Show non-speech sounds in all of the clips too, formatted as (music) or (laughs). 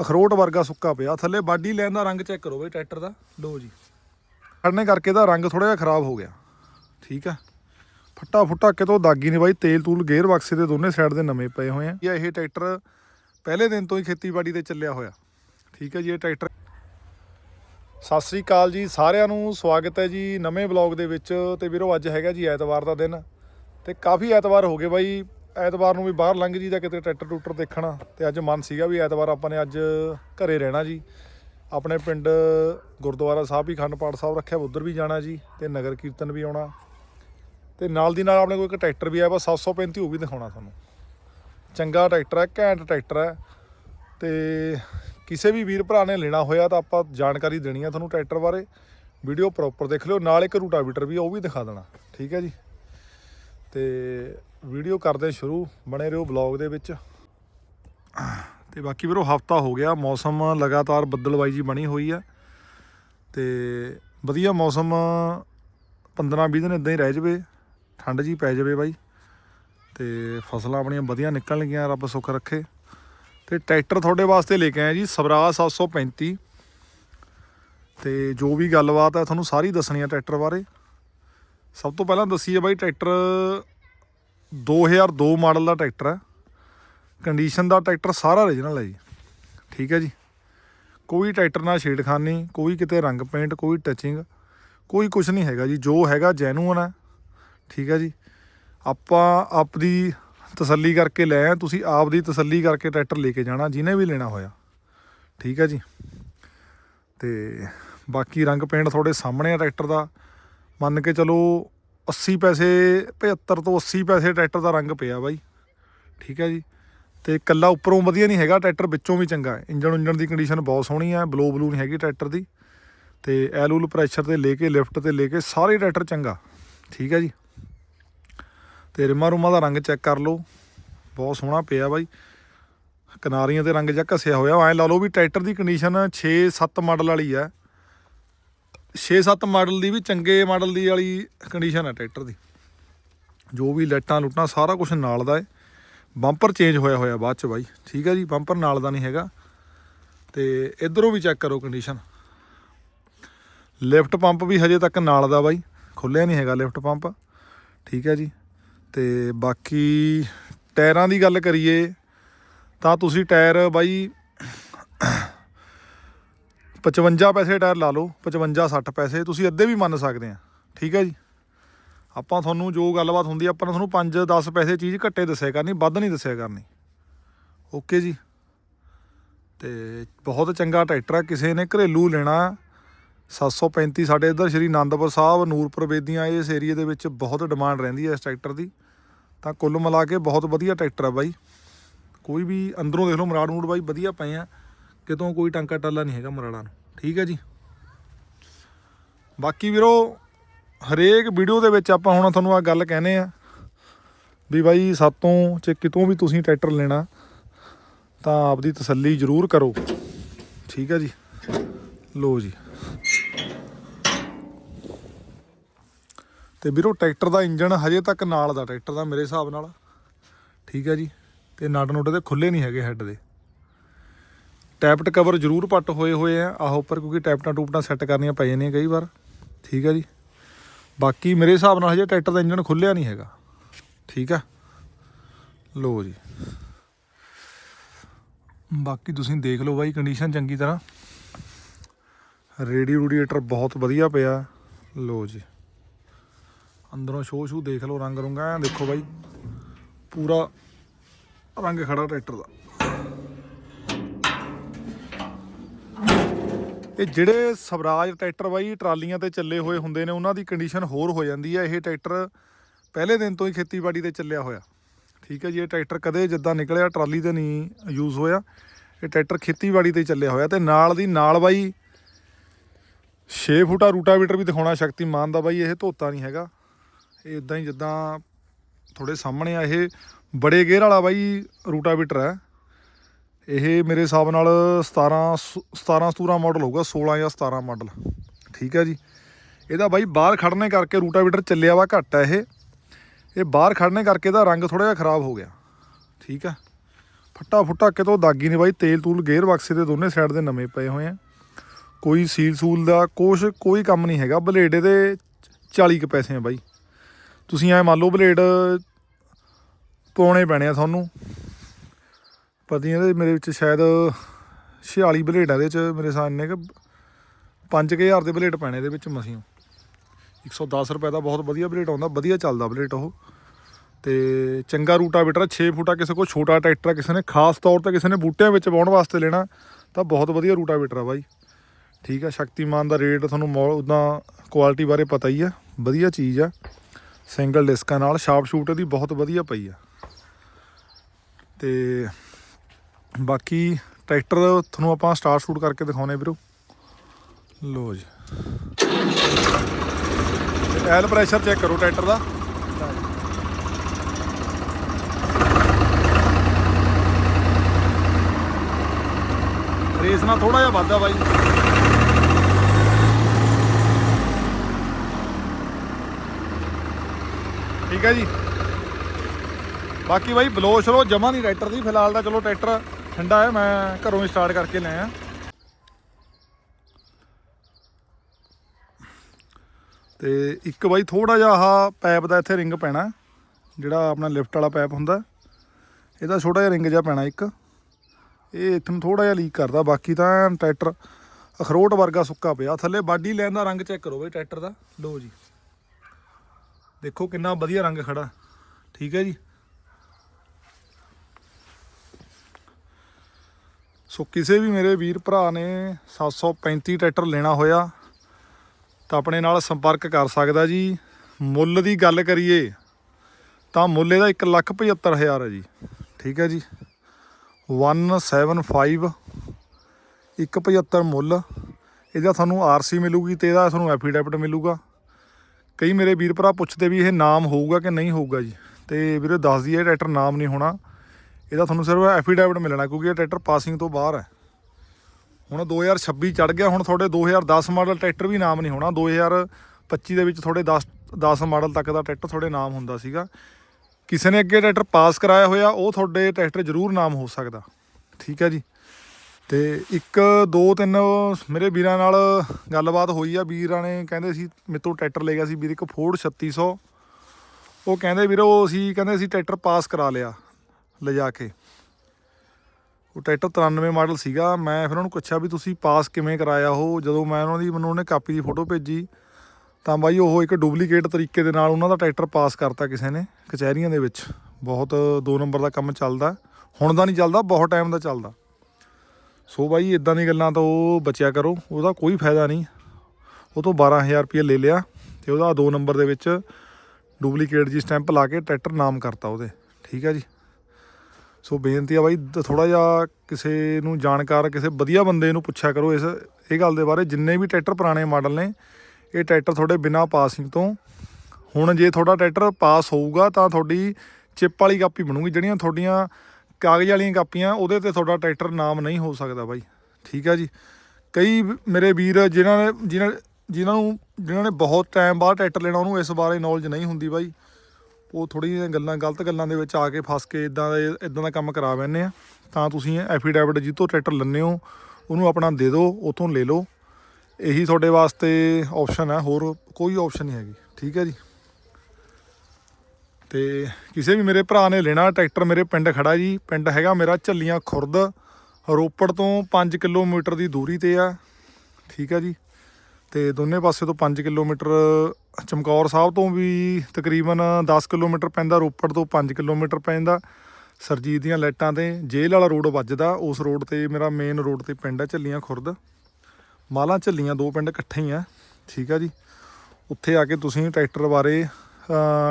ਅਖਰੋਟ ਵਰਗਾ ਸੁੱਕਾ ਪਿਆ। ਥੱਲੇ ਬਾਡੀ ਲੈਣ ਦਾ ਰੰਗ ਚੈੱਕ ਕਰੋ ਬਈ, ਟਰੈਕਟਰ ਦਾ। ਲੋ ਜੀ। ਖੜਨੇ ਕਰਕੇ ਇਹਦਾ ਰੰਗ ਥੋੜਾ ਜਿਹਾ ਖਰਾਬ ਹੋ ਗਿਆ। ਠੀਕ ਆ? ਫੱਟਾ ਫੁੱਟਾ ਕਿਤੋਂ ਦਾਗੀ ਨਹੀਂ ਬਾਈ। ਤੇਲ ਤੂਲ ਗੇਅਰ ਬਕਸੇ ਦੇ ਦੋਨੇ ਸਾਈਡ ਦੇ ਨਵੇਂ ਪਏ ਹੋਏ ਆ। ਇਹ ਟਰੈਕਟਰ ਪਹਿਲੇ ਦਿਨ ਤੋਂ ਹੀ ਖੇਤੀਬਾੜੀ ਤੇ ਚੱਲਿਆ ਹੋਇਆ। ਠੀਕ ਹੈ ਜੀ, ਇਹ ਟਰੈਕਟਰ। ਸਤਿ ਸ੍ਰੀ ਅਕਾਲ ਜੀ ਸਾਰਿਆਂ ਨੂੰ। ਸਵਾਗਤ ਹੈ ਜੀ ਨਵੇਂ ਬਲੌਗ ਦੇ ਵਿੱਚ। ਤੇ ਵੀਰੋ, ਅੱਜ ਹੈਗਾ ਜੀ ਐਤਵਾਰ ਦਾ ਦਿਨ। ਤੇ ਕਾਫੀ ਐਤਵਾਰ ਹੋ ਗਏ ਬਾਈ। ਐਤਵਾਰ ਨੂੰ ਵੀ ਬਾਹਰ ਲੰਘ ਜੀ ਦਾ ਕਿਤੇ ਟਰੈਕਟਰ ਟੂਟਰ ਦੇਖਣਾ ਤੇ ਅੱਜ ਮਨ ਸੀਗਾ ਵੀ ਐਤਵਾਰ ਆਪਾਂ ਨੇ ਅੱਜ ਘਰੇ ਰਹਿਣਾ ਜੀ। ਆਪਣੇ ਪਿੰਡ ਗੁਰਦੁਆਰਾ ਸਾਹਿਬ ਵੀ ਖੰਡ ਪਾਠ ਸਾਹਿਬ ਰੱਖਿਆ ਉਧਰ ਵੀ ਜਾਣਾ ਜੀ ਤੇ ਨਗਰ ਕੀਰਤਨ ਵੀ ਆਉਣਾ। ਤੇ ਨਾਲ ਦੀ ਨਾਲ ਆਪਣੇ ਕੋਲ ਇੱਕ ਟਰੈਕਟਰ ਵੀ ਆਇਆ ਵਾ 735 ਉਹ ਵੀ ਦਿਖਾਉਣਾ ਤੁਹਾਨੂੰ। ਚੰਗਾ ਟਰੈਕਟਰ ਹੈ ਘੈਂਟ ਟਰੈਕਟਰ ਹੈ ਤੇ ਕਿਸੇ ਵੀ ਵੀਰ ਭਰਾ ਨੇ ਲੈਣਾ ਹੋਇਆ ਤਾਂ ਆਪਾਂ ਜਾਣਕਾਰੀ ਦੇਣੀ ਆ ਤੁਹਾਨੂੰ ਟਰੈਕਟਰ ਬਾਰੇ। ਵੀਡੀਓ ਪ੍ਰੋਪਰ ਦੇਖ ਲਿਓ ਨਾਲ ਇੱਕ ਰੂਟਾਵੀਟਰ ਵੀ ਆ, ਉਹ ਵੀ ਦਿਖਾ ਦੇਣਾ। ਠੀਕ ਹੈ ਜੀ। ਤੇ ਵੀਡੀਓ ਕਰਦੇ ਸ਼ੁਰੂ, ਬਣੇ ਰਹੋ ਬਲੌਗ ਦੇ ਵਿੱਚ। ਤੇ ਬਾਕੀ ਵੀਰੋ, ਹਫਤਾ ਹੋ ਗਿਆ, ਮੌਸਮ ਲਗਾਤਾਰ ਬੱਦਲਬਾਈ ਜੀ ਬਣੀ ਹੋਈ ਆ। ਤੇ ਵਧੀਆ ਮੌਸਮ 15-20 ਦਿਨ ਇਦਾਂ ਹੀ ਰਹਿ ਜਵੇ, ਠੰਡ ਜੀ ਪੈ ਜਾਵੇ ਬਾਈ। ਤੇ ਫਸਲਾਂ ਆਪਣੀਆਂ ਵਧੀਆ ਨਿਕਲਣਗੀਆਂ ਰੱਬ ਸੁੱਖ ਰੱਖੇ। ਤੇ ਟਰੈਕਟਰ ਤੁਹਾਡੇ ਵਾਸਤੇ ਲੈ ਕੇ ਆਏ ਜੀ, ਸਵਰਾਜ 735 ਤੇ ਜੋ ਵੀ ਗੱਲਬਾਤ ਹੈ ਤੁਹਾਨੂੰ ਸਾਰੀ ਦੱਸਣੀ ਹੈ ਟਰੈਕਟਰ ਬਾਰੇ। ਸਭ ਤੋਂ ਪਹਿਲਾਂ ਦੱਸੀਏ ਬਾਈ, ਟਰੈਕਟਰ 2002 ਮਾਡਲ ਦਾ ਟਰੈਕਟਰ ਹੈ। ਕੰਡੀਸ਼ਨ ਦਾ ਟਰੈਕਟਰ ਸਾਰਾ origignal ਹੈ ਜੀ। ਠੀਕ ਹੈ ਜੀ। ਕੋਈ ਟਰੈਕਟਰ ਨਾਲ ਛੇੜਖਾਨੀ ਕੋਈ ਕਿਤੇ ਰੰਗ ਪੇਂਟ ਕੋਈ ਟੱਚਿੰਗ ਕੋਈ ਕੁਝ ਨਹੀਂ ਹੈਗਾ ਜੀ। ਜੋ ਹੈਗਾ ਜੈਨੂਅਨ ਹੈ। ਠੀਕ ਹੈ ਜੀ। ਆਪਾਂ ਆਪਦੀ ਤਸੱਲੀ ਕਰਕੇ ਲੈ ਆਏ, ਤੁਸੀਂ ਆਪ ਦੀ ਤਸੱਲੀ ਕਰਕੇ ਟਰੈਕਟਰ ਲੈ ਕੇ ਜਾਣਾ, ਜਿਹਨੇ ਵੀ ਲੈਣਾ ਹੋਇਆ। ਠੀਕ ਹੈ ਜੀ। ਤੇ ਬਾਕੀ ਰੰਗ ਪੇਂਟ ਤੁਹਾਡੇ ਸਾਹਮਣੇ ਆ ਟਰੈਕਟਰ ਦਾ। ਮੰਨ ਕੇ ਚਲੋ 80 ਪੈਸੇ 75 ਤੋਂ 80 ਪੈਸੇ ਟਰੈਕਟਰ ਦਾ ਰੰਗ ਪਿਆ ਬਾਈ। ਠੀਕ ਹੈ ਜੀ। ਤੇ ਕੱਲਾ ਉੱਪਰੋਂ ਵਧੀਆ ਨਹੀਂ ਹੈਗਾ, ਟਰੈਕਟਰ ਵਿੱਚੋਂ ਵੀ ਚੰਗਾ ਹੈ। ਇੰਜਨ ਇੰਜਨ ਦੀ ਕੰਡੀਸ਼ਨ ਬਹੁਤ ਸੋਹਣੀ ਹੈ ਬਲੋ ਬਲੂ ਨਹੀਂ ਹੈਗੀ ਟਰੈਕਟਰ ਦੀ। ਤੇ ਐਲੂਲ ਪ੍ਰੈਸ਼ਰ ਤੇ ਲੈ ਕੇ ਲਿਫਟ ਤੇ ਲੈ ਕੇ ਸਾਰੇ ਟਰੈਕਟਰ ਚੰਗਾ। ਠੀਕ ਹੈ ਜੀ। ਤੇ ਰਿਮਾ ਰੁਮਾ ਦਾ ਰੰਗ ਚੈੱਕ ਕਰ ਲਓ। ਬਹੁਤ ਸੋਹਣਾ ਪਿਆ ਬਾਈ। ਕਿਨਾਰੀਆਂ ਤੇ ਰੰਗ ਜਿਹਾ ਘਸਿਆ ਹੋਇਆ, ਐਂ ਲਾ ਲਓ ਵੀ ਟਰੈਕਟਰ ਦੀ ਕੰਡੀਸ਼ਨ 6-7 ਮਾਡਲ ਵਾਲੀ ਹੈ। 6-7 ਮਾਡਲ ਦੀ ਵੀ ਚੰਗੇ ਮਾਡਲ ਦੀ ਵਾਲੀ ਕੰਡੀਸ਼ਨ ਹੈ ਟਰੈਕਟਰ ਦੀ। ਜੋ ਵੀ ਲਾਈਟਾਂ ਲੁੱਟਾਂ ਸਾਰਾ ਕੁਝ ਨਾਲ ਦਾ ਹੈ ਬੰਪਰ ਚੇਂਜ ਹੋਇਆ ਹੋਇਆ ਬਾਅਦ ਚ ਬਾਈ। ਠੀਕ ਹੈ ਜੀ, ਬੰਪਰ ਨਾਲ ਦਾ ਨਹੀਂ ਹੈਗਾ। ਤੇ ਇਧਰੋਂ ਵੀ ਚੈੱਕ ਕਰੋ ਕੰਡੀਸ਼ਨ ਲਿਫਟ ਪੰਪ ਵੀ ਹਜੇ ਤੱਕ ਨਾਲ ਦਾ ਬਾਈ। ਖੁੱਲਿਆ ਨਹੀਂ ਹੈਗਾ ਲਿਫਟ ਪੰਪ। ਠੀਕ ਹੈ ਜੀ। ਤੇ ਬਾਕੀ ਟਾਇਰਾਂ ਦੀ ਗੱਲ ਕਰੀਏ, ਤਾਂ ਤੁਸੀਂ ਟਾਇਰ ਬਾਈ 55 ਪੈਸੇ ਟਾਇਰ ਲਾ ਲਓ 55 60 ਪੈਸੇ, ਤੁਸੀਂ ਅੱਧੇ ਵੀ ਮੰਨ ਸਕਦੇ ਆ। ਠੀਕ ਹੈ ਜੀ? ਆਪਾਂ ਤੁਹਾਨੂੰ ਜੋ ਗੱਲਬਾਤ ਹੁੰਦੀ ਆਪਾਂ ਤੁਹਾਨੂੰ 5 10 ਪੈਸੇ ਚੀਜ਼ ਘੱਟੇ ਦੱਸਿਆ ਕਰਨੀ, ਵੱਧ ਨਹੀਂ ਦੱਸਿਆ ਕਰਨੀ। ਓਕੇ ਜੀ? ਤੇ ਬਹੁਤ ਚੰਗਾ ਟਰੈਕਟਰ ਆ, ਕਿਸੇ ਨੇ ਘਰੇਲੂ ਲੈਣਾ। 735 ਸਾਡੇ ਇੱਧਰ ਸ਼੍ਰੀ ਆਨੰਦਪੁਰ ਸਾਹਿਬ, ਨੂਰਪੁਰ ਬੇਦੀਆਂ ਇਸ ਏਰੀਏ ਦੇ ਵਿੱਚ ਬਹੁਤ ਡਿਮਾਂਡ ਰਹਿੰਦੀ ਹੈ ਇਸ ਟਰੈਕਟਰ ਦੀ। ਤਾਂ ਕੁੱਲ ਮਿਲਾ ਕੇ ਬਹੁਤ ਵਧੀਆ ਟਰੈਕਟਰ ਆ ਬਾਈ। ਕੋਈ ਵੀ ਅੰਦਰੋਂ ਦੇਖ ਲਓ ਮਰਾੜ ਮੂੜ ਬਾਈ, ਵਧੀਆ ਪਏ ਆ। ਕਿਤੋਂ ਕੋਈ ਟਾਂਕਾ ਟੱਲਾ ਨਹੀਂ ਹੈਗਾ ਮਰਾਲਾ ਨੂੰ। ਠੀਕ ਹੈ ਜੀ। ਬਾਕੀ ਵੀਰੋ, ਹਰੇਕ ਵੀਡੀਓ ਦੇ ਵਿੱਚ ਆਪਾਂ ਹੁਣ ਤੁਹਾਨੂੰ ਆ ਗੱਲ ਕਹਿੰਦੇ ਆ ਵੀ ਬਾਈ ਸਾਤੋਂ ਚ ਕਿਤੋਂ ਵੀ ਤੁਸੀਂ ਟਰੈਕਟਰ ਲੈਣਾ, ਤਾਂ ਆਪਦੀ ਤਸੱਲੀ ਜ਼ਰੂਰ ਕਰੋ। ਠੀਕ ਹੈ ਜੀ। ਲੋ ਜੀ। ਤੇ ਵੀਰੋ, ਟਰੈਕਟਰ ਦਾ ਇੰਜਨ ਹਜੇ ਤੱਕ ਨਾਲ ਦਾ ਟਰੈਕਟਰ ਦਾ ਮੇਰੇ ਹਿਸਾਬ ਨਾਲ। ਠੀਕ ਹੈ ਜੀ। ਤੇ ਨਟ ਨੁੱਟ ਦੇ ਖੁੱਲੇ ਨਹੀਂ ਹੈਗੇ ਹੈੱਡ ਦੇ। ਟੈਪਟ ਕਵਰ ਜ਼ਰੂਰ ਪੱਟ ਹੋਏ ਹੋਏ ਆ। ਆਹ ਉੱਪਰ ਕਿਉਂਕਿ ਟੈਪਟਾਂ ਟੂਪਟਾਂ ਸੈੱਟ ਕਰਨੀਆਂ ਪੈ ਜਾਂਦੀਆਂ ਕਈ ਵਾਰ। ਠੀਕ ਹੈ ਜੀ। ਬਾਕੀ ਮੇਰੇ ਹਿਸਾਬ ਨਾਲ ਹਜੇ ਟਰੈਕਟਰ ਦਾ ਇੰਜਨ ਖੁੱਲਿਆ ਨਹੀਂ ਹੈਗਾ। ਠੀਕ ਆ। ਲੋ ਜੀ। ਬਾਕੀ ਤੁਸੀਂ ਦੇਖ ਲਓ ਬਾਈ ਕੰਡੀਸ਼ਨ ਚੰਗੀ ਤਰ੍ਹਾਂ। ਰੇਡੀ ਰੂਡੀਏਟਰ ਬਹੁਤ ਵਧੀਆ ਪਿਆ। ਲੋ ਜੀ। ਅੰਦਰੋਂ ਸ਼ੋ ਸ਼ੂ ਦੇਖ ਲਓ ਰੰਗ ਰੁੰਗਾ। ਐਂ ਦੇਖੋ ਬਾਈ। ਪੂਰਾ ਰੰਗ ਖੜਾ ਟਰੈਕਟਰ ਦਾ। ਇਹ ਜਿਹੜੇ ਸਵਰਾਜ ਟਰੈਕਟਰ ਬਾਈ, ਟਰਾਲੀਆਂ ਤੇ ਚੱਲੇ ਹੋਏ ਹੁੰਦੇ ਨੇ, ਉਹਨਾਂ ਦੀ ਕੰਡੀਸ਼ਨ ਹੋਰ ਹੋ ਜਾਂਦੀ ਹੈ ਇਹ ਟਰੈਕਟਰ ਪਹਿਲੇ ਦਿਨ ਤੋਂ ਹੀ ਖੇਤੀਬਾੜੀ ਤੇ ਚੱਲਿਆ ਹੋਇਆ। ਠੀਕ ਹੈ ਜੀ, ਇਹ ਟਰੈਕਟਰ ਕਦੇ ਜਿੱਦਾਂ ਨਿਕਲਿਆ, ਟਰਾਲੀ ਤੇ ਨਹੀਂ ਯੂਜ਼ ਹੋਇਆ। ਇਹ ਟਰੈਕਟਰ ਖੇਤੀਬਾੜੀ ਤੇ ਚੱਲਿਆ ਹੋਇਆ ਤੇ ਨਾਲ ਦੀ ਨਾਲ ਬਾਈ 6 ਫੁੱਟਾ ਰੂਟਾਵੀਟਰ ਵੀ ਦਿਖਾਉਣਾ ਸ਼ਕਤੀਮਾਨ ਦਾ ਬਾਈ, ਇਹ ਧੋਤਾ ਨਹੀਂ ਹੈਗਾ। ਇਹ ਇਦਾਂ ਹੀ ਜਿੱਦਾਂ ਥੋੜੇ ਸਾਹਮਣੇ ਆ, ਇਹ ਬੜੇ ਗੇਅਰ ਵਾਲਾ ਬਾਈ ਰੂਟਾਵੀਟਰ ਹੈ। ਇਹ ਮੇਰੇ ਹਿਸਾਬ ਨਾਲ 17 17 17 ਮਾਡਲ ਹੋਊਗਾ 16 ਜਾਂ 17 ਮਾਡਲ ਠੀਕ ਹੈ ਜੀ? ਇਹਦਾ ਬਾਈ ਬਾਹਰ ਖੜਨੇ ਕਰਕੇ ਰੂਟਾਵੀਟਰ ਚੱਲਿਆ ਵਾ ਘੱਟ ਹੈ ਇਹ। ਇਹ ਬਾਹਰ ਖੜਨੇ ਕਰਕੇ ਇਹਦਾ ਰੰਗ ਥੋੜਾ ਜਿਹਾ ਖਰਾਬ ਹੋ ਗਿਆ। ਠੀਕ ਆ? ਫੱਟਾ ਫੁੱਟਾ ਕਿਤੋਂ ਦਾਗੀ ਨਹੀਂ ਬਾਈ, ਤੇਲ ਤੂਲ ਗੇਅਰ ਬਕਸੇ ਦੇ ਦੋਨੇ ਸਾਈਡ ਦੇ ਨਵੇਂ ਪਏ ਹੋਏ ਆ। ਕੋਈ ਸੀਲ ਸੂਲ ਦਾ ਕੁਛ, ਕੋਈ ਕੰਮ ਨਹੀਂ ਹੈਗਾ। ਬਲੇਡ ਇਹਦੇ 40 ਕੁ ਪੈਸੇ ਆ ਬਾਈ। ਤੁਸੀਂ ਐ ਮੰਨ ਲਓ ਬਲੇਡ ਪਾਉਣੇ ਪੈਣੇ ਆ ਤੁਹਾਨੂੰ। ਪਤਾ ਇਹਦੇ ਮੇਰੇ ਵਿੱਚ ਸ਼ਾਇਦ 46 ਬਲੇਡ ਆ ਇਹਦੇ ਚ ਮੇਰੇ ਸਾਹਮਣੇ ਕਿ 5000 ਦੇ ਬਲੇਡ ਪੈਣੇ ਇਹਦੇ ਵਿੱਚ ਮਸੀਂ 110 ਰੁਪਏ ਦਾ ਬਹੁਤ ਵਧੀਆ ਬਲੇਡ ਆਉਂਦਾ ਵਧੀਆ ਚੱਲਦਾ ਬਲੇਡ ਉਹ। ਤੇ ਚੰਗਾ ਰੂਟਾਵੇਟਰ ਆ, 6 ਫੁੱਟਾ ਕਿਸੇ ਕੋਲ ਛੋਟਾ ਟਰੈਕਟਰ ਆ, ਕਿਸੇ ਨੇ ਖਾਸ ਤੌਰ ਤੇ ਕਿਸੇ ਨੇ ਬੂਟਿਆਂ ਵਿੱਚ ਪਾਉਣ ਵਾਸਤੇ ਲੈਣਾ ਤਾਂ ਬਹੁਤ ਵਧੀਆ ਰੂਟਾਵੇਟਰ ਆ ਬਾਈ। ਠੀਕ ਆ ਸ਼ਕਤੀਮਾਨ ਦਾ ਰੇਟ ਤੁਹਾਨੂੰ ਮੌ ਉਦਾਂ ਕੁਆਲਿਟੀ ਬਾਰੇ ਪਤਾ ਹੀ ਆ ਵਧੀਆ ਚੀਜ਼ ਆ। ਸਿੰਗਲ ਡਿਸਕਾਂ ਨਾਲ ਸ਼ਾਰਪ ਸ਼ੂਟ ਇਹਦੀ ਬਹੁਤ ਵਧੀਆ ਪਈ ਆ। ਤੇ ਬਾਕੀ ਟਰੈਕਟਰ ਤੁਹਾਨੂੰ ਆਪਾਂ ਸਟਾਰਟ ਸ਼ੂਟ ਕਰਕੇ ਦਿਖਾਉਨੇ ਵੀਰੋ। ਲੋ ਜੀ। ਐਲ ਪ੍ਰੈਸ਼ਰ ਚੈੱਕ ਕਰੋ ਟਰੈਕਟਰ ਦਾ। ਰੇਸ ਨਾਲ ਥੋੜਾ ਜਿਹਾ ਵੱਧਦਾ ਬਾਈ। ਠੀਕ ਹੈ ਜੀ। ਬਾਕੀ ਬਾਈ ਬਲੋ ਸ਼ਲੋ ਜਮਾ ਨਹੀਂ ਟਰੈਕਟਰ ਦੀ। ਫਿਲਹਾਲ ਤਾਂ ਚਲੋ ਟਰੈਕਟਰ ਠੰਡਾ ਹੈ, ਮੈਂ ਘਰੋਂ ਹੀ ਸਟਾਰਟ ਕਰਕੇ ਲਿਆ ਤੇ ਇੱਕ ਬਾਈ ਥੋੜਾ ਜਿਹਾ ਆਹ ਪਾਈਪ ਦਾ ਇੱਥੇ ਰਿੰਗ ਪੈਣਾ, ਜਿਹੜਾ ਆਪਣਾ ਲਿਫਟ ਵਾਲਾ ਪਾਈਪ ਹੁੰਦਾ। ਇਹਦਾ ਛੋਟਾ ਜਿਹਾ ਰਿੰਗ ਜਿਹਾ ਪੈਣਾ ਇੱਕ। ਇਹ ਇੱਥੋਂ ਥੋੜਾ ਜਿਹਾ ਲੀਕ ਕਰਦਾ, ਬਾਕੀ ਤਾਂ ਟਰੈਕਟਰ ਅਖਰੋਟ ਵਰਗਾ ਸੁੱਕਾ ਪਿਆ। ਥੱਲੇ ਬਾਡੀ ਲੈਣ ਦਾ ਰੰਗ ਚੈੱਕ ਕਰੋ ਬਈ ਟਰੈਕਟਰ ਦਾ। ਲੋ ਜੀ। ਦੇਖੋ ਕਿੰਨਾ ਵਧੀਆ ਰੰਗ ਖੜਾ। ਠੀਕ ਹੈ ਜੀ। ਸੋ ਕਿਸੇ ਵੀ ਮੇਰੇ ਵੀਰ ਭਰਾ ਨੇ 735 ਟਰੈਕਟਰ ਲੈਣਾ ਹੋਇਆ, ਤਾਂ ਆਪਣੇ ਨਾਲ ਸੰਪਰਕ ਕਰ ਸਕਦਾ ਜੀ। ਮੁੱਲ ਦੀ ਗੱਲ ਕਰੀਏ, ਤਾਂ ਮੁੱਲ ਇਹਦਾ 175000 ਹੈ ਜੀ। ਠੀਕ ਹੈ ਜੀ। 175 175 ਮੁੱਲ। ਇਹਦਾ ਤੁਹਾਨੂੰ ਆਰਸੀ ਮਿਲੂਗੀ ਤੇ ਇਹਦਾ ਤੁਹਾਨੂੰ ਐਫੀਡੈਵਿਟ ਮਿਲੂਗਾ। ਕਈ ਮੇਰੇ ਵੀਰ ਭਰਾ ਪੁੱਛਦੇ ਵੀ ਇਹ ਨਾਮ ਹੋਊਗਾ ਕਿ ਨਹੀਂ ਹੋਊਗਾ ਜੀ। ਤੇ ਵੀਰੇ, ਦੱਸ ਦਈਏ, ਇਹ ਟਰੈਕਟਰ ਨਾਮ ਨਹੀਂ ਹੋਣਾ। ਇਹਦਾ ਤੁਹਾਨੂੰ ਸਿਰਫ ਐਫੀਡੈਵਿਟ ਮਿਲਣਾ, ਕਿਉਂਕਿ ਇਹ ਟਰੈਕਟਰ ਪਾਸਿੰਗ ਤੋਂ ਬਾਹਰ ਹੈ। ਹੁਣ 2026 ਚੜ ਗਿਆ, ਹੁਣ ਤੁਹਾਡੇ 2010 ਮਾਡਲ ਟਰੈਕਟਰ ਵੀ ਨਾਮ ਨਹੀਂ ਹੋਣਾ। 2025 ਦੇ ਵਿੱਚ ਤੁਹਾਡੇ 10 10 ਮਾਡਲ ਤੱਕ ਦਾ ਟਰੈਕਟਰ ਤੁਹਾਡੇ ਨਾਮ ਹੁੰਦਾ ਸੀਗਾ। ਕਿਸੇ ਨੇ ਅੱਗੇ ਟਰੈਕਟਰ ਪਾਸ ਕਰਾਇਆ ਹੋਇਆ, ਉਹ ਤੁਹਾਡੇ ਟਰੈਕਟਰ ਜ਼ਰੂਰ ਨਾਮ ਹੋ ਸਕਦਾ। ਠੀਕ ਹੈ ਜੀ? ਤੇ ਇੱਕ, ਦੋ, ਤਿੰਨ ਮੇਰੇ ਵੀਰਾਂ ਨਾਲ ਗੱਲਬਾਤ ਹੋਈ ਆ। ਵੀਰਾਂ ਨੇ ਕਹਿੰਦੇ ਸੀ, ਮੇਰੇ ਤੋਂ ਟਰੈਕਟਰ ਲੈ ਗਿਆ ਸੀ ਵੀਰ, ਇੱਕ ਫੋਰਡ 3600 ਉਹ ਕਹਿੰਦੇ ਵੀਰੋ, ਅਸੀਂ ਕਹਿੰਦੇ ਅਸੀਂ ਟਰੈਕਟਰ ਪਾਸ ਕਰਾ ਲਿਆ। ਲਿਜਾ ਕੇ। ਉਹ ਟਰੈਕਟਰ 93 ਮਾਡਲ ਸੀਗਾ। ਮੈਂ ਫਿਰ ਉਹਨਾਂ ਨੂੰ ਪੁੱਛਿਆ ਵੀ ਤੁਸੀਂ ਪਾਸ ਕਿਵੇਂ ਕਰਾਇਆ ਉਹ? ਜਦੋਂ ਮੈਂ ਉਹਨਾਂ ਦੀ, ਮੈਨੂੰ ਉਹਨੇ ਕਾਪੀ ਦੀ ਫੋਟੋ ਭੇਜੀ, ਤਾਂ ਬਾਈ ਉਹ ਇੱਕ ਡੁਪਲੀਕੇਟ ਤਰੀਕੇ ਦੇ ਨਾਲ ਉਹਨਾਂ ਦਾ ਟਰੈਕਟਰ ਪਾਸ ਕਰਤਾ ਕਿਸੇ ਨੇ ਕਚਹਿਰੀਆਂ ਦੇ ਵਿੱਚ। ਬਹੁਤ ਦੋ ਨੰਬਰ ਦਾ ਕੰਮ ਚੱਲਦਾ। ਹੁਣ ਦਾ ਨਹੀਂ ਚੱਲਦਾ, ਬਹੁਤ ਟਾਈਮ ਦਾ ਚੱਲਦਾ। ਸੋ ਬਾਈ ਇਦਾਂ ਦੀ ਗੱਲਾਂ ਤੋਂ ਬਚਿਆ ਕਰੋ। ਉਹਦਾ ਕੋਈ ਫਾਇਦਾ ਨਹੀਂ। ਉਹ ਤੋਂ 12000 ਰੁਪਏ ਲੈ ਲਿਆ ਤੇ ਉਹਦਾ ਦੋ ਨੰਬਰ ਦੇ ਵਿੱਚ ਡੁਪਲੀਕੇਟ ਜੀ ਸਟੈਂਪ ਲਾ ਕੇ ਟਰੈਕਟਰ ਨਾਮ ਕਰਤਾ ਉਹਦੇ। ਠੀਕ ਹੈ ਜੀ? ਸੋ ਬੇਨਤੀ ਆ ਬਾਈ ਥੋੜਾ ਜਿਹਾ ਕਿਸੇ ਨੂੰ ਜਾਣਕਾਰ, ਕਿਸੇ ਵਧੀਆ ਬੰਦੇ ਨੂੰ ਪੁੱਛਿਆ ਕਰੋ ਇਸ, ਇਹ ਗੱਲ ਦੇ ਬਾਰੇ। ਜਿੰਨੇ ਵੀ ਟਰੈਕਟਰ ਪੁਰਾਣੇ ਮਾਡਲ ਨੇ, ਇਹ ਟਰੈਕਟਰ ਤੁਹਾਡੇ ਬਿਨਾਂ ਪਾਸਿੰਗ ਤੋਂ। ਹੁਣ ਜੇ ਤੁਹਾਡਾ ਟਰੈਕਟਰ ਪਾਸ ਹੋਊਗਾ, ਤਾਂ ਤੁਹਾਡੀ ਚਿੱਪ ਵਾਲੀ ਕਾਪੀ ਬਣੂਗੀ। ਜਿਹੜੀਆਂ ਤੁਹਾਡੀਆਂ ਕਾਗਜ਼ ਵਾਲੀਆਂ ਕਾਪੀਆਂ, ਉਹਦੇ ਤੇ ਤੁਹਾਡਾ ਟਰੈਕਟਰ ਨਾਮ ਨਹੀਂ ਹੋ ਸਕਦਾ ਬਾਈ। ਠੀਕ ਆ ਜੀ? ਕਈ ਮੇਰੇ ਵੀਰ, ਜਿਨ੍ਹਾਂ ਨੇ, ਜਿਨ੍ਹਾਂ ਜਿਨ੍ਹਾਂ ਨੂੰ, ਜਿਨ੍ਹਾਂ ਨੇ ਬਹੁਤ ਟਾਈਮ ਬਾਅਦ ਟਰੈਕਟਰ ਲੈਣਾ, ਉਹਨੂੰ ਇਸ ਬਾਰੇ ਨੌਲੇਜ ਨਹੀਂ ਹੁੰਦੀ ਬਾਈ। ਉਹ ਥੋੜ੍ਹੀਆਂ ਜਿਹੀਆਂ ਗੱਲਾਂ, ਗਲਤ ਗੱਲਾਂ ਦੇ ਵਿੱਚ ਆ ਕੇ ਫਸ ਕੇ ਇਦਾਂ ਦੇ ਇਦਾਂ ਦਾ ਕੰਮ ਕਰਾ ਬੈਨੇ ਆ। ਤਾਂ ਤੁਸੀਂ ਐਫੀਡੈਵਿਟ ਜਿੱਤੋਂ ਟਰੈਕਟਰ ਲੈਂਦੇ ਹੋ, ਉਹਨੂੰ ਆਪਣਾ ਦੇ ਦਿਓ ਉਥੋਂ ਲੈ ਲਓ। ਇਹੀ ਤੁਹਾਡੇ ਵਾਸਤੇ ਆਪਸ਼ਨ ਹੈ ਹੋਰ ਕੋਈ ਆਪਸ਼ਨ ਨਹੀਂ ਹੈਗੀ। ਠੀਕ ਹੈ ਜੀ? ਤੇ ਕਿਸੇ ਵੀ ਮੇਰੇ ਭਰਾ ਨੇ ਲੈਣਾ ਟਰੈਕਟਰ, ਮੇਰੇ ਪਿੰਡ ਖੜਾ ਜੀ। ਪਿੰਡ ਹੈਗਾ ਮੇਰਾ ਝੱਲੀਆਂ ਖੁਰਦ, ਰੋਪੜ ਤੋਂ 5 ਕਿਲੋਮੀਟਰ ਦੀ ਦੂਰੀ ਤੇ ਆ। ਠੀਕ ਹੈ ਜੀ? ਤੇ ਦੋਨੇ ਪਾਸੇ ਤੋਂ 5 ਕਿਲੋਮੀਟਰ ਚਮਕੌਰ ਸਾਹਿਬ ਤੋਂ ਵੀ ਤਕਰੀਬਨ 10 ਕਿਲੋਮੀਟਰ ਪੈਂਦਾ, ਰੋਪੜ ਤੋਂ 5 ਕਿਲੋਮੀਟਰ ਪੈਂਦਾ। ਸਰਜੀਤ ਦੀਆਂ ਲਾਈਟਾਂ ਤੇ ਜੇਲ੍ਹ ਵਾਲਾ ਰੋਡ ਵੱਜਦਾ। ਉਸ ਰੋਡ ਤੇ ਮੇਰਾ ਮੇਨ ਰੋਡ ਤੇ ਪਿੰਡ ਹੈ ਝੱਲੀਆਂ ਖੁਰਦ। ਮਾਲਾ ਝੱਲੀਆਂ ਦੋ ਪਿੰਡ ਇਕੱਠੇ ਹੀ ਆ, ਠੀਕ ਆ ਜੀ। ਉੱਥੇ ਆ ਕੇ ਤੁਸੀਂ ਟਰੈਕਟਰ ਬਾਰੇ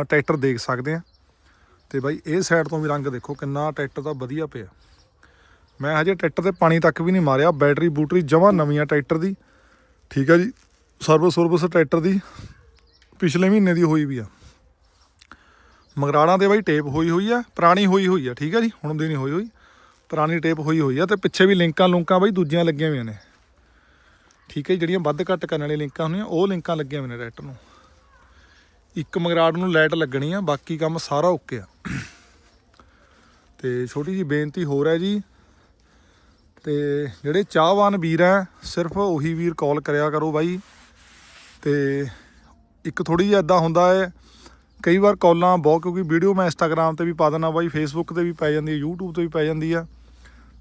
ਟਰੈਕਟਰ ਦੇਖ ਸਕਦੇ ਆ। ਤੇ ਬਾਈ, ਇਹ ਸਾਈਡ ਤੋਂ ਵੀ ਰੰਗ ਦੇਖੋ, ਕਿੰਨਾ ਟਰੈਕਟਰ ਦਾ ਵਧੀਆ ਪਿਆ। ਮੈਂ ਹਜੇ ਟਰੈਕਟਰ ਤੇ ਪਾਣੀ ਤੱਕ ਵੀ ਨਹੀਂ ਮਾਰਿਆ, ਬੈਟਰੀ ਬੂਟਰੀ ਜਮਾਂ ਨਵੀਆਂ ਟਰੈਕਟਰ ਦੀ, ਠੀਕ ਆ ਜੀ। ਸਰਵਿਸ ਸਰਵਿਸ ਟਰੈਕਟਰ ਦੀ ਪਿਛਲੇ ਮਹੀਨੇ ਦੀ ਹੋਈ ਵੀ ਆ। ਮਗਰਾੜਾਂ ਦੇ ਬਾਈ ਟੇਪ ਹੋਈ ਹੋਈ ਆ ਪੁਰਾਣੀ ਹੋਈ ਹੋਈ ਆ ਠੀਕ ਆ ਜੀ? ਹੁਣ ਦੀ ਨਹੀਂ ਹੋਈ ਹੋਈ। ਪੁਰਾਣੀ ਟੇਪ ਹੋਈ ਹੋਈ ਆ ਤੇ ਪਿੱਛੇ ਵੀ ਲਿੰਕਾਂ ਲੁੰਕਾਂ ਬਾਈ ਦੂਜੀਆਂ ਲੱਗੀਆਂ ਹੋਈਆਂ ਨੇ। ਠੀਕ ਹੈ ਜੀ, ਜਿਹੜੀਆਂ ਵੱਧ ਘੱਟ ਕਰਨ ਵਾਲੀਆਂ ਲਿੰਕਾਂ ਹੁੰਦੀਆਂ ਉਹ ਲਿੰਕਾਂ ਲੱਗੀਆਂ ਹੋਈਆਂ ਨੇ ਟਰੈਕਟਰ ਨੂੰ। ਇੱਕ ਮਗਰਾੜ ਨੂੰ ਲਾਈਟ ਲੱਗਣੀ ਆ ਬਾਕੀ ਕੰਮ ਸਾਰਾ ਓਕੇ ਆ। ਤੇ ਛੋਟੀ ਜੀ ਬੇਨਤੀ ਹੋਰ ਹੈ ਜੀ ਤੇ ਜਿਹੜੇ ਚਾਹਵਾਨ ਵੀਰ ਹੈ ਸਿਰਫ ਉਹੀ ਵੀਰ ਕਾਲ ਕਰਿਆ ਕਰੋ ਬਾਈ। ਤੇ ਇੱਕ ਥੋੜੀ ਜਿਹੀ ਇਦਾਂ ਹੁੰਦਾ ਹੈ, ਕਈ ਵਾਰ ਕਾਲਾਂ ਬਹੁਤ, ਕਿਉਂਕਿ ਵੀਡੀਓ ਮੈਂ ਇੰਸਟਾਗ੍ਰam ਤੇ ਵੀ ਪਾ ਦਿੰਦਾ, ਬਾਈ ਫੇਸਬੁੱਕ ਤੇ ਵੀ ਪੈ ਜਾਂਦੀ ਹੈ, YouTube ਤੇ ਵੀ ਪੈ ਜਾਂਦੀ ਆ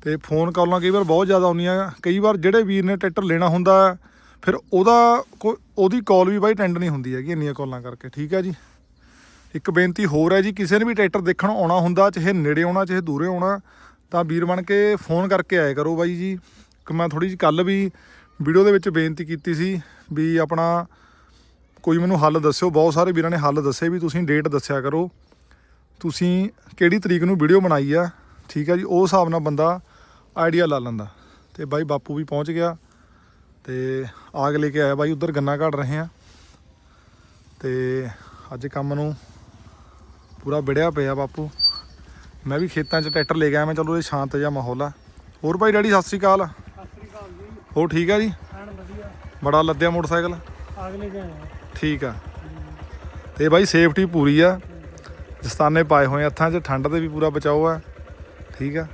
ਤੇ ਫੋਨ ਕਾਲਾਂ ਕਈ ਵਾਰ ਬਹੁਤ ਜ਼ਿਆਦਾ ਆਉਂਦੀਆਂ, ਕਈ ਵਾਰ ਜਿਹੜੇ ਵੀਰ ਨੇ ਟਰੈਕਟਰ ਲੈਣਾ ਹੁੰਦਾ, ਫਿਰ ਉਹਦਾ ਕੋਈ ਉਹਦੀ ਕਾਲ ਵੀ ਬਾਈ ਅਟੈਂਡ ਨਹੀਂ ਹੁੰਦੀ ਹੈਗੀ ਇੰਨੀਆਂ ਕਾਲਾਂ ਕਰਕੇ, ਠੀਕ ਹੈ ਜੀ? ਇੱਕ ਬੇਨਤੀ ਹੋਰ ਹੈ ਜੀ, ਕਿਸੇ ਨੇ ਵੀ ਟਰੈਕਟਰ ਦੇਖਣ ਆਉਣਾ ਹੁੰਦਾ, ਚਾਹੇ ਨੇੜੇ ਆਉਣਾ, ਚਾਹੇ ਦੂਰੇ ਆਉਣਾ, ਤਾਂ ਵੀਰ ਬਣ ਕੇ ਫੋਨ ਕਰਕੇ ਆਇਆ ਕਰੋ ਬਾਈ ਜੀ ਕਿ ਮੈਂ ਥੋੜੀ ਜਿਹੀ ਕੱਲ ਵੀ ਵੀਡੀਓ ਦੇ ਵਿੱਚ ਬੇਨਤੀ ਕੀਤੀ ਸੀ ਵੀ ਆਪਣਾ ਕੋਈ ਮੈਨੂੰ ਹੱਲ ਦੱਸਿਓ। ਬਹੁਤ ਸਾਰੇ ਵੀਰਾਂ ਨੇ ਹੱਲ ਦੱਸੇ ਵੀ ਤੁਸੀਂ ਡੇਟ ਦੱਸਿਆ ਕਰੋ। ਤੁਸੀਂ ਕਿਹੜੀ ਤਰੀਕ ਨੂੰ ਵੀਡੀਓ ਬਣਾਈ ਆ? ਠੀਕ ਆ ਜੀ, ਉਹ ਹਿਸਾਬ ਨਾਲ ਬੰਦਾ ਆਈਡੀਆ ਲਾ ਲੈਂਦਾ। ਤੇ ਬਾਈ ਬਾਪੂ ਵੀ ਪਹੁੰਚ ਗਿਆ ਤੇ ਆਗ ਲੈ ਕੇ ਆਇਆ ਬਾਈ, ਉਧਰ ਗੰਨਾ ਘੜ ਰਹੇ ਆ। ਤੇ ਅੱਜ ਕੰਮ ਨੂੰ ਪੂਰਾ ਵਿੜਿਆ ਪਿਆ ਬਾਪੂ। ਮੈਂ ਵੀ ਖੇਤਾਂ 'ਚ ਟਰੈਕਟਰ ਲੈ ਗਿਆ ਮੈਂ ਚਲੋ ਇਹ ਸ਼ਾਂਤ ਜਿਹਾ ਮਾਹੌਲ ਆ। ਹੋਰ ਭਾਈ ਡੈਡੀ, ਸਤਿ ਸ੍ਰੀ ਅਕਾਲ। ਹੋਰ ਠੀਕ ਆ ਜੀ? ਐਨ ਵਧੀਆ। ਬੜਾ ਲੱਦਿਆ ਮੋਟਰਸਾਈਕਲ? ਅਗਲੇ ਆਇਆ ਠੀਕ ਆ। ਤੇ ਬਾਈ ਸੇਫਟੀ ਪੂਰੀ ਆ। ਦਸਤਾਨੇ ਪਾਏ ਹੋਏ ਹੱਥਾਂ 'ਚ ਠੰਡ ਦੇ ਵੀ ਪੂਰਾ ਬਚਾਓ ਆ। ਠੀਕ ਆ।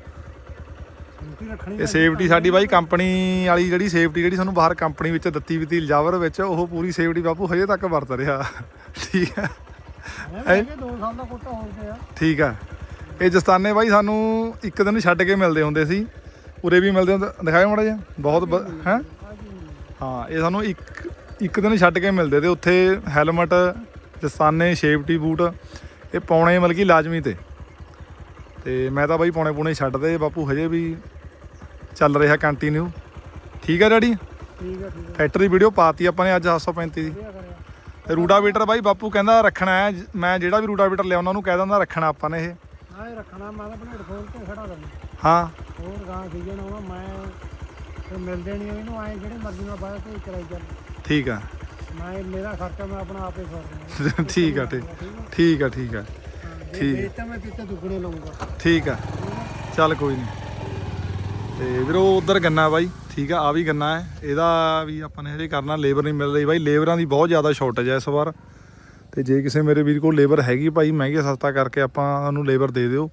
ਇਹ ਸੇਫਟੀ ਸਾਡੀ ਬਾਈ ਕੰਪਨੀ ਵਾਲੀ ਜਿਹੜੀ ਸੇਫਟੀ ਜਿਹੜੀ ਸਾਨੂੰ ਬਾਹਰ ਕੰਪਨੀ ਵਿੱਚ ਦਿੱਤੀ ਵੀ ਤੀ ਲਜਾਵਰ ਵਿੱਚ ਉਹ ਪੂਰੀ ਸੇਫਟੀ ਬਾਪੂ ਹਜੇ ਤੱਕ ਵਰਤ ਰਿਹਾ। ਠੀਕ ਆ। ਕਿ 2 ਸਾਲ ਦਾ ਕੋਟਾ ਹੋ ਗਿਆ। ਠੀਕ ਆ। ਇਹ ਜਸਤਾਨੇ ਬਾਈ ਸਾਨੂੰ ਇੱਕ ਦਿਨ ਛੱਡ ਕੇ ਮਿਲਦੇ ਹੁੰਦੇ ਸੀ। ਉਰੇ ਵੀ ਮਿਲਦੇ ਹੁੰਦੇ ਦਿਖਾਓ ਮਾੜਾ ਜਿਹਾ। ਬਹੁਤ ਹੈ? ਹਾਂ ਇਹ ਸਾਨੂੰ ਇੱਕ ਇੱਕ ਦਿਨ ਛੱਡ ਕੇ ਮਿਲਦੇ ਤੇ ਉੱਥੇ ਹੈਲਮਟ ਜਸਤਾਨੇ ਸੇਫਟੀ ਬੂਟ ਇਹ ਪਾਉਣੇ ਮਤਲਬ ਕਿ ਲਾਜ਼ਮੀ ਤੇ। ਤੇ ਮੈਂ ਤਾਂ ਬਾਈ ਪੌਣੇ ਪੂਣੇ ਛੱਡਦੇ ਬਾਪੂ ਹਜੇ ਵੀ ਚੱਲ ਰਿਹਾ ਕੰਟੀਨਿਊ ਠੀਕ ਹੈ ਡੈਡੀ? ਠੀਕ ਹੈ ਠੀਕ ਦੀ ਵੀਡੀਓ ਪਾਤੀ ਆਪਾਂ ਨੇ ਅੱਜ 735 ਦੀ। ਤੇ ਰੂਟਾਵੀਟਰ ਬਾਈ ਬਾਪੂ ਕਹਿੰਦਾ ਰੱਖਣਾ ਹੈ ਮੈਂ ਜਿਹੜਾ ਵੀ ਰੂਟਾਵੀਟਰ ਲਿਆਉਣਾ ਉਹਨੂੰ ਕਹਿ ਦਿੰਦਾ ਰੱਖਣਾ ਆਪਾਂ ਨੇ ਇਹ। ਹਾਂ ਇਹ ਰੱਖਣਾ ਮੈਂ ਤਾਂ ਆਪਣੇ ਖੋਲ ਕੇ ਖੜਾ ਕਰਨਾ ਹਾਂ। ਹੋਰ ਗਾਂ ਸੀਜ਼ਨ ਆਉਣਾ ਮੈਂ ਫਿਰ ਮਿਲਦੇ ਨਹੀਂ ਇਹਨੂੰ ਆਏ ਜਿਹੜੇ ਮਰਜ਼ੀ ਨਾਲ ਬਾਹਰ ਕੋਈ ਕਰਾਈ ਚੱਲ ਠੀਕ ਆ। ਮੈਂ ਮੇਰਾ ਖਰਚਾ ਮੈਂ ਆਪਣਾ ਆਪੇ ਕਰਦਾ (laughs) ਠੀਕ ਆ ਠੀਕ। ਠੀਕ ਆ ਠੀਕ ਆ। ਜੇ ਠੀਕ। ਵੇਚਤਾ ਮੈਂ ਕਿਤੇ ਦੁੱਗਣੇ ਲਵਾਂਗਾ ਠੀਕ ਆ। ਚੱਲ ਕੋਈ ਨਹੀਂ ਤੇ ਵੀਰੋ ਉਧਰ ਗੰਨਾ ਬਾਈ ਠੀਕ ਆ ਆ ਵੀ ਗੰਨਾ ਹੈ। ਇਹਦਾ ਵੀ ਆਪਾਂ ਨੇ ਹਜੇ ਕਰਨਾ ਲੇਬਰ ਨਹੀਂ ਮਿਲ ਰਹੀ ਬਾਈ। ਲੇਬਰਾਂ ਦੀ ਬਹੁਤ ਜ਼ਿਆਦਾ ਸ਼ਾਰਟੇਜ ਹੈ ਇਸ ਵਾਰ। ਤੇ ਜੇ ਕਿਸੇ ਮੇਰੇ ਵੀਰ ਕੋਲ ਲੇਬਰ ਹੈਗੀ ਭਾਈ ਮਹਿੰਗੇ ਸਸਤਾ ਕਰਕੇ ਆਪਾਂ ਉਹਨੂੰ ਲੇਬਰ ਦੇ ਦਿਓ।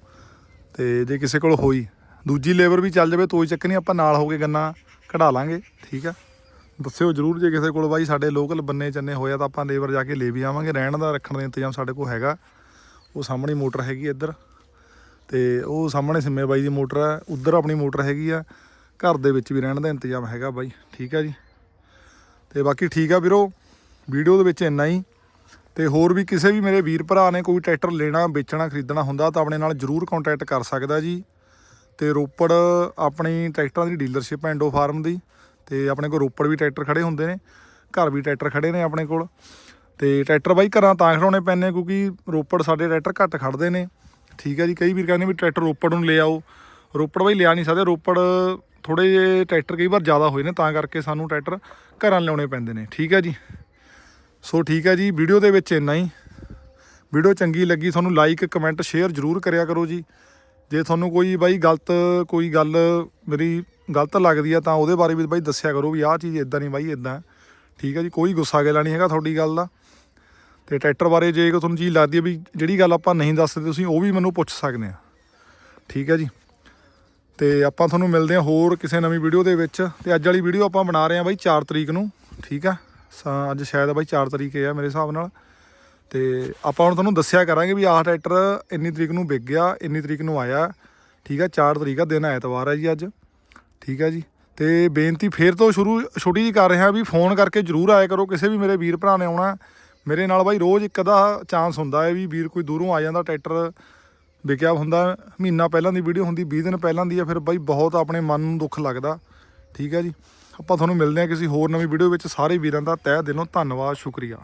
ਤੇ ਜੇ ਕਿਸੇ ਕੋਲ ਹੋਈ ਦੂਜੀ ਲੇਬਰ ਵੀ ਚੱਲ ਜਾਵੇ ਕੋਈ ਚੱਕ ਨਹੀਂ, ਆਪਾਂ ਨਾਲ ਹੋ ਕੇ ਗੰਨਾ ਕਢਾ ਲਾਂਗੇ, ਠੀਕ ਆ? ਦੱਸਿਓ ਜਰੂਰ, ਜੇ ਕਿਸੇ ਕੋਲ ਬਾਈ ਸਾਡੇ ਲੋਕਲ ਬੰਨੇ ਚੰਨੇ ਹੋਇਆ ਤਾਂ ਆਪਾਂ ਲੇਬਰ ਜਾ ਕੇ ਲੈ ਵੀ ਆਵਾਂਗੇ, ਰਹਿਣ ਦਾ ਰੱਖਣ ਦਾ ਇੰਤਜ਼ਾਮ ਸਾਡੇ ਕੋਲ ਹੈਗਾ। ਉਹ ਸਾਹਮਣੇ ਮੋਟਰ ਹੈਗੀ ਇੱਧਰ, ਤੇ ਉਹ ਸਾਹਮਣੇ ਸਿੰਮੇ ਬਾਈ ਦੀ ਮੋਟਰ ਹੈ ਉੱਧਰ ਆਪਣੀ ਮੋਟਰ ਹੈਗੀ ਆ, ਘਰ ਦੇ ਵਿੱਚ ਵੀ ਰਹਿਣ ਦਾ ਇੰਤਜ਼ਾਮ ਹੈਗਾ ਬਾਈ, ਠੀਕ ਆ ਜੀ? ਤੇ ਬਾਕੀ ਠੀਕ ਆ ਵੀਰੋ, ਵੀਡੀਓ ਦੇ ਵਿੱਚ ਇੰਨਾ ਹੀ। ਤੇ ਹੋਰ ਵੀ ਕਿਸੇ ਵੀ ਮੇਰੇ ਵੀਰ ਭਰਾ ਨੇ ਕੋਈ ਟਰੈਕਟਰ ਲੈਣਾ, ਵੇਚਣਾ, ਖਰੀਦਣਾ ਹੁੰਦਾ, ਤਾਂ ਆਪਣੇ ਨਾਲ ਜਰੂਰ ਕੰਟੈਕਟ ਕਰ ਸਕਦਾ ਜੀ। ਤੇ ਰੋਪੜ ਆਪਣੀ ਟਰੈਕਟਰਾਂ ਦੀ ਡੀਲਰਸ਼ਿਪ ਹੈ ਇੰਡੋ ਫਾਰਮ ਦੀ ਤੇ ਆਪਣੇ ਕੋਲ ਰੋਪੜ ਵੀ ਟਰੈਕਟਰ ਖੜੇ ਹੁੰਦੇ ਨੇ, ਘਰ ਵੀ ਟਰੈਕਟਰ ਖੜੇ ਨੇ ਆਪਣੇ ਕੋਲ। ਤੇ ਟਰੈਕਟਰ ਬਾਈ ਘਰਾਂ ਤਾਂ ਖੜਾਉਣੇ ਪੈਂਦੇ ਕਿਉਂਕਿ ਰੋਪੜ ਸਾਡੇ ਟਰੈਕਟਰ ਘੱਟ ਖੜਦੇ ਨੇ। ਠੀਕ ਹੈ ਜੀ, ਕਈ ਵੀਰ ਕਹਿੰਦੇ ਵੀ ਟਰੈਕਟਰ ਰੋਪੜ ਨੂੰ ਲੈ ਆਓ। ਰੋਪੜ ਬਾਈ ਲਿਆ ਨਹੀਂ ਸਕਦੇ, ਰੋਪੜ ਥੋੜੇ ਜਿਹੇ ਟਰੈਕਟਰ ਕਈ ਵਾਰ ਜ਼ਿਆਦਾ ਹੋਏ ਨੇ, ਤਾਂ ਕਰਕੇ ਸਾਨੂੰ ਟਰੈਕਟਰ ਘਰਾਂ ਲਿਆਉਣੇ ਪੈਂਦੇ ਨੇ। ਠੀਕ ਹੈ ਜੀ। ਸੋ ਠੀਕ ਹੈ ਜੀ, ਵੀਡੀਓ ਦੇ ਵਿੱਚ ਇੰਨਾ ਹੀ। ਵੀਡੀਓ ਚੰਗੀ ਲੱਗੀ, ਤੁਹਾਨੂੰ ਲਾਈਕ ਕਮੈਂਟ ਸ਼ੇਅਰ ਜਰੂਰ ਕਰਿਆ ਕਰੋ ਜੀ। ਜੇ ਤੁਹਾਨੂੰ ਕੋਈ ਬਾਈ ਗਲਤ, ਕੋਈ ਗੱਲ ਮੇਰੀ ਗਲਤ ਲੱਗਦੀ ਆ ਤਾਂ ਉਹਦੇ ਬਾਰੇ ਵੀ ਬਾਈ ਦੱਸਿਆ ਕਰੋ ਵੀ ਆਹ ਚੀਜ਼ ਇਦਾਂ ਨਹੀਂ ਬਾਈ ਇਦਾਂ ਠੀਕ ਹੈ ਜੀ, ਕੋਈ ਗੁੱਸਾ ਗਿਲਾ ਨਹੀਂ ਹੈਗਾ ਤੁਹਾਡੀ ਗੱਲ ਦਾ। ਤੇ ਟਰੈਕਟਰ ਬਾਰੇ ਜੇ ਕੋਈ ਤੁਹਾਨੂੰ ਚੀਜ਼ ਲੱਗਦੀ ਹੈ ਵੀ ਜਿਹੜੀ ਗੱਲ ਆਪਾਂ ਨਹੀਂ ਦੱਸਦੇ ਤੁਸੀਂ, ਉਹ ਵੀ ਮੈਨੂੰ ਪੁੱਛ ਸਕਦੇ ਆ। ਠੀਕ ਹੈ ਜੀ। ਤੇ ਆਪਾਂ ਤੁਹਾਨੂੰ ਮਿਲਦੇ ਹਾਂ ਹੋਰ ਕਿਸੇ ਨਵੀਂ ਵੀਡੀਓ ਦੇ ਵਿੱਚ। ਤੇ ਅੱਜ ਵਾਲੀ ਵੀਡੀਓ ਆਪਾਂ ਬਣਾ ਰਹੇ ਹਾਂ ਬਾਈ 4 ਤਰੀਕ ਨੂੰ। ਠੀਕ ਆ ਅੱਜ ਸ਼ਾਇਦ ਬਾਈ 4 ਤਰੀਕ ਹੈ ਆ ਮੇਰੇ ਹਿਸਾਬ ਨਾਲ। ਤੇ ਆਪਾਂ ਹੁਣ ਤੁਹਾਨੂੰ ਦੱਸਿਆ ਕਰਾਂਗੇ ਵੀ ਆਹ ਟਰੈਕਟਰ ਇੰਨੀ ਤਰੀਕ ਨੂੰ ਵਿਕ ਗਿਆ, ਇੰਨੀ ਤਰੀਕ ਨੂੰ ਆਇਆ। ਠੀਕ ਆ 4 ਤਰੀਕ ਆ, ਦਿਨ ਐਤਵਾਰ ਹੈ ਜੀ ਅੱਜ। ਠੀਕ ਹੈ ਜੀ। ਤੇ ਬੇਨਤੀ ਫੇਰ ਤੋਂ ਸ਼ੁਰੂ, ਛੋਟੀ ਜੀ ਕਰ ਰਿਹਾ ਵੀ ਫੋਨ ਕਰਕੇ ਜਰੂਰ ਆਇਆ ਕਰੋ। ਕਿਸੇ ਵੀ ਮੇਰੇ ਵੀਰ ਭਰਾ ਨੇ ਆਉਣਾ, ਮੇਰੇ ਨਾਲ ਬਾਈ ਰੋਜ਼ ਇੱਕ ਅੱਧਾ ਚਾਂਸ ਹੁੰਦਾ ਹੈ ਵੀ ਵੀਰ ਕੋਈ ਦੂਰੋਂ ਆ ਜਾਂਦਾ ਟਰੈਕਟਰ ਵਿਕਿਆ ਹੁੰਦਾ। ਮਹੀਨਾ ਪਹਿਲਾਂ ਦੀ ਵੀਡੀਓ ਹੁੰਦੀ 20 ਦਿਨ ਪਹਿਲਾਂ ਦੀ ਆ, ਫਿਰ ਬਾਈ ਬਹੁਤ ਆਪਣੇ ਮਨ ਨੂੰ ਦੁੱਖ ਲੱਗਦਾ। ਠੀਕ ਹੈ ਜੀ। ਆਪਾਂ ਤੁਹਾਨੂੰ ਮਿਲਦੇ ਹਾਂ ਕਿਸੇ ਹੋਰ ਨਵੀਂ ਵੀਡੀਓ ਵਿੱਚ। ਸਾਰੇ ਵੀਰਾਂ ਦਾ ਤਹਿ ਦਿਲੋਂ ਧੰਨਵਾਦ, ਸ਼ੁਕਰੀਆ।